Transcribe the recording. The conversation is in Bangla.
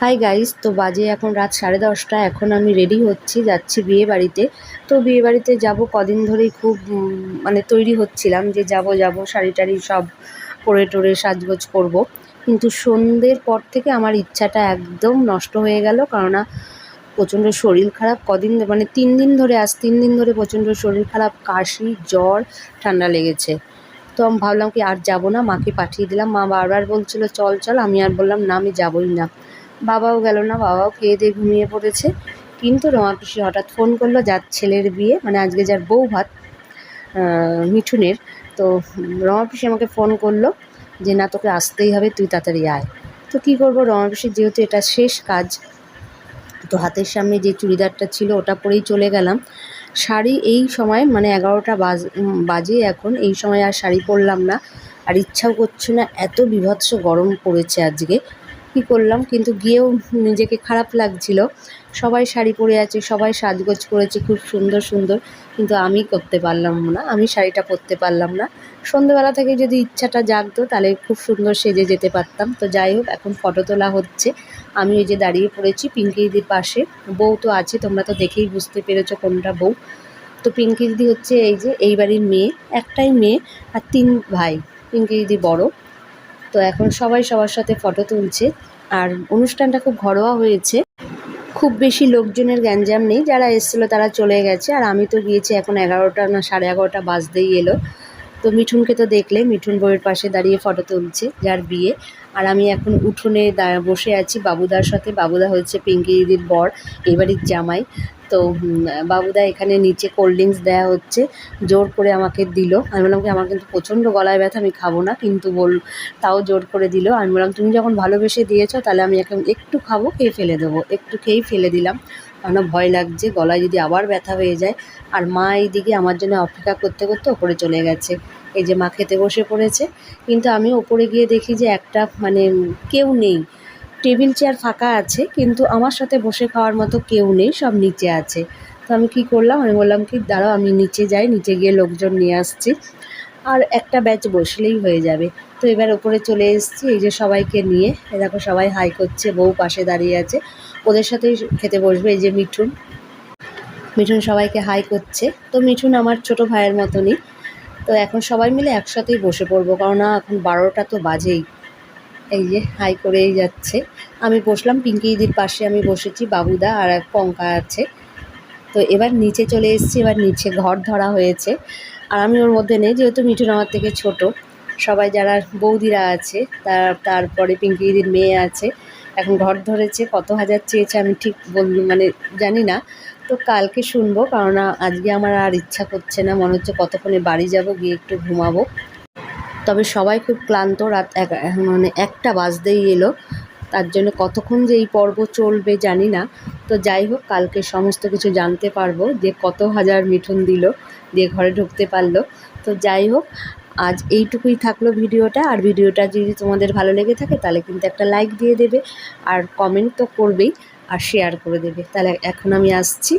হাই গাইস তো বাজে এখন রাত সাড়ে দশটা, এখন আমি রেডি হচ্ছি, যাচ্ছি বিয়ে বাড়িতে তো বিয়ে বাড়িতে যাব কদিন ধরেই খুব মানে তৈরি হচ্ছিলাম যে যাব যাব, শাড়ি টাড়ি সব পরে টরে সাজগোজ করব। কিন্তু সন্ধ্যের পর থেকে আমার ইচ্ছাটা একদম নষ্ট হয়ে গেল, কেননা প্রচণ্ড শরীর খারাপ। কদিন মানে তিন দিন ধরে আজ তিন দিন ধরে প্রচণ্ড শরীর খারাপ, কাশি, জ্বর, ঠান্ডা লেগেছে। তো আমি ভাবলাম কি আর যাব না, মাকে পাঠিয়ে দিলাম। মা বারবার বলছিল, চল চল। আমি আর বললাম, না, আমি যাবই না। বাবাও গেল না, বাবাও খেয়ে দিয়ে ঘুমিয়ে পড়েছে। কিন্তু রমা পিসি হঠাৎ ফোন করল, যার ছেলের বিয়ে মানে আজকে যার বউ ভাত মিঠুনের। তো রমা পিসি আমাকে ফোন করল যে, না, তোকে আসতেই হবে, তুই তাড়াতাড়ি আয়। তো কী করব রমা পিসির যেহেতু এটা শেষ কাজ, তো হাতের সামনে যে চুড়িদারটা ছিল, ওটা পরেই চলে গেলাম। শাড়ি এই সময় মানে এগারোটা বাজ বাজে এখন, এই সময় আর শাড়ি পরলাম না। আর ইচ্ছাও করছে না, এত বিভৎস গরম পড়েছে আজকে। কী করলাম, কিন্তু গিয়েও নিজেকে খারাপ লাগছিল। সবাই শাড়ি পরে আছে, সবাই সাজগোজ করেছে, খুব সুন্দর সুন্দর। কিন্তু আমি করতে পারলাম না, আমি শাড়িটা পরতে পারলাম না। সন্ধ্যেবেলা থেকে যদি ইচ্ছাটা জাগতো, তাহলে খুব সুন্দর সেজে যেতে পারতাম। তো যাই হোক, এখন ফটো তোলা হচ্ছে। আমি ওই যে দাঁড়িয়ে পড়েছি পিঙ্কি দিদির পাশে। বউ তো আছে, তোমরা তো দেখেই বুঝতে পেরেছ কোনটা বউ। তো পিঙ্কি দিদি হচ্ছে এই যে, এই বাড়ির মেয়ে, একটাই মেয়ে আর তিন ভাই। পিঙ্কি দিদি বড়। তো এখন সবাই সবার সাথে ফটো তুলছে। আর অনুষ্ঠানটা খুব ঘরোয়া হয়েছে। খুব বেশি লোকজনের গ্যাঞ্জাম নেই। যারা এসেছিল তারা চলে গেছে। আর আমি তো গিয়েছি এখন এগারোটা না সাড়ে এগারোটা বাজতেই এলো। তো মিঠুনকে তো দেখলে, মিঠুন বউয়ের পাশে দাঁড়িয়ে ফটো তুলছে যার বিয়ে। আর আমি এখন উঠোনে বসে আছি বাবুদার সাথে। বাবুদা হচ্ছে পিঙ্কি দিদির বর এই বাড়ির জামাই। তো বাবুদা এখানে নিচে কোল্ড ড্রিঙ্কস দেওয়া হচ্ছে। জোর করে আমাকে দিল। আমি বললাম কি, আমার কিন্তু প্রচণ্ড গলায় ব্যথা, আমি খাব না। কিন্তু বল, তাও জোর করে দিল। আমি বললাম, তুমি যখন ভালোবেসে দিয়েছ, তাহলে আমি এখন একটু খাব, খেয়ে ফেলে দেবো। একটু খেয়েই ফেলে দিলাম। কেননা ভয় লাগছে, গলায় যদি আবার ব্যথা হয়ে যায়। আর মা এইদিকে আমার জন্য অপেক্ষা করতে করতে ওপরে চলে গেছে। এই যে মা খেতে বসে পড়েছে, কিন্তু আমি ওপরে গিয়ে দেখি যে একটা মানে কেউ নেই। টেবিল চেয়ার ফাঁকা আছে, কিন্তু আমার সাথে বসে খাওয়ার মতো কেউ নেই, সব নিচে আছে। তো আমি কি করলাম? আমি বললাম কি, দাঁড়াও, আমি নিচে যাই, নিচে গিয়ে লোকজন নিয়ে আসছি। আর একটা ব্যাচ বসলেই হয়ে যাবে। তো এবার ওপরে চলে এসেছি, এই যে সবাইকে নিয়ে। এ দেখো, সবাই হাই করছে, বউ পাশে দাঁড়িয়ে আছে। ওদের সাথেই খেতে বসবে এই যে মিঠুন। মিঠুন সবাইকে হাই করছে। তো মিঠুন আমার ছোট ভাইয়ের মতনই। তো এখন সবাই মিলে একসাথেই বসে পড়ব কারণ না এখন বারোটা তো বাজেই। এই যে, হাই করেই যাচ্ছে। আমি বসলাম, পিঙ্কি দিদির পাশে আমি বসেছি, বাবুদা আর এক পঙ্কা আছে। তো এবার নিচে চলে এসেছি, এবার নিচে ঘর ধরা হয়েছে। আর আমি ওর মধ্যে নেই, যেহেতু মিঠুন আমার থেকে ছোট। সবাই যারা বৌদিরা আছে, তার, তারপরে পিঙ্কি দিদির মেয়ে আছে এখন ঘর ধরেছে, কত হাজার চেয়েছে আমি ঠিক বল মানে জানি না। তো কালকে শুনব, কারণ আজকে আমার আর ইচ্ছা করছে না, মনে হচ্ছে কতক্ষণে বাড়ি যাব, গিয়ে একটু ঘুমাবো। তবে সবাই খুব ক্লান্ত, রাত এক মানে একটা বাজতেই এলো। তার জন্য কতক্ষণ যে এই পর্ব চলবে জানি না। তো যাই হোক, কালকে সমস্ত কিছু জানতে পারব, যে কত হাজার মিঠুন দিল, দিয়ে ঘরে ঢুকতে পারল। তো যাই হোক আজ এইটুকুই থাকল ভিডিওটা। আর ভিডিওটা যদি তোমাদের ভালো লেগে থাকে, তাহলে কিন্তু একটা লাইক দিয়ে দেবে। আর কমেন্ট তো করবেই, আর শেয়ার করে দেবে। তাহলে এখন আমি আসছি।